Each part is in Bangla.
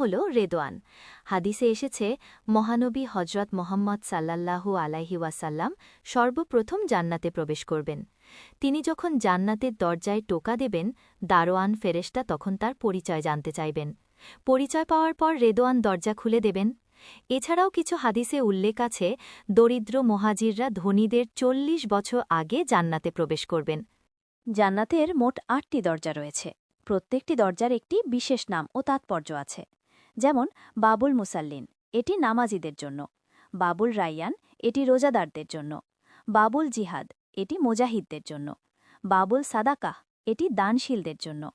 হল রেদোয়ান হাদিসে এসেছে, মহানবী হজরত মোহাম্মদ সাল্লাল্লাহু আলাইহি ওয়াসাল্লাম সর্বপ্রথম জান্নাতে প্রবেশ করবেন। তিনি যখন জান্নাতের দরজায় টোকা দেবেন, দারোয়ান ফেরেশতা তখন তার পরিচয় জানতে চাইবেন। পরিচয় পাওয়ার পর রেদোয়ান দরজা খুলে দেবেন। এছাড়াও কিছু হাদিসে উল্লেখ আছে, দরিদ্র মহাজিররা ধনীদের চল্লিশ বছর আগে জান্নাতে প্রবেশ করবেন। জান্নাতের মোট আটটি দরজা রয়েছে। প্রত্যেকটি দরজার একটি বিশেষ নাম ও তাৎপর্য আছে। যেমন বাবুল মুসাল্লিন, এটি নামাজিদের জন্য। বাবুল রাইয়ান, এটি রোজাদারদের জন্য। বাবুল জিহাদ, এটি মুজাহিদদের জন্য। বাবুল সাদাকাহ, এটি দানশীলদের জন্য।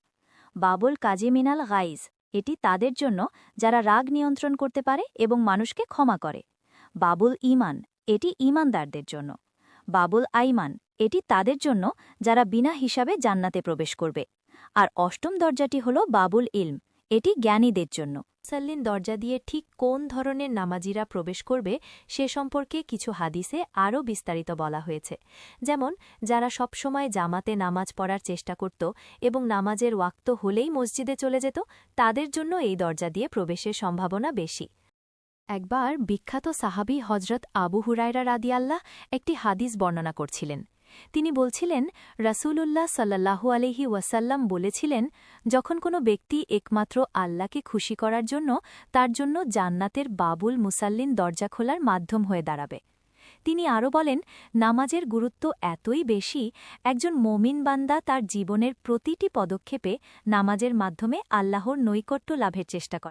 বাবুল কাজিমিনাল গাইজ, এটি তাদের জন্য যারা রাগ নিয়ন্ত্রণ করতে পারে এবং মানুষকে ক্ষমা করে। বাবুল ইমান এটি ইমানদারদের জন্য। বাবুল আইমান, এটি তাদের জন্য যারা বিনা হিসাবে জান্নাতে প্রবেশ করবে। আর অষ্টম দরজাটি হল বাবুল ইলম এটি জ্ঞানীদের জন্য। সাল্লিন দরজা দিয়ে ঠিক কোন ধরনের নামাজিরা প্রবেশ করবে সে সম্পর্কে কিছু হাদিসে আরও বিস্তারিত বলা হয়েছে। যেমন, যারা সবসময় জামাতে নামাজ পড়ার চেষ্টা করত এবং নামাজের ওয়াক্ত হলেই মসজিদে চলে যেত, তাদের জন্য এই দরজা দিয়ে প্রবেশের সম্ভাবনা বেশি। একবার বিখ্যাত সাহাবি হজরত আবু হুরায়রা রাদিয়াল্লাহ একটি হাদিস বর্ণনা করছিলেন। তিনি বলছিলেন, রাসূলুল্লাহ সাল্লাল্লাহু আলহি ওয়াসাল্লাম বলেছিলেন, যখন কোনো ব্যক্তি একমাত্র আল্লাহকে খুশি করার জন্য তার জন্য জান্নাতের বাবুল মুসাল্লিন দরজা খোলার মাধ্যম হয়ে দাঁড়াবে। তিনি আরও বলেন, নামাজের গুরুত্ব এতই বেশি, একজন মমিন বান্দা তার জীবনের প্রতিটি পদক্ষেপে নামাজের মাধ্যমে আল্লাহর নৈকট্য লাভের চেষ্টা করে।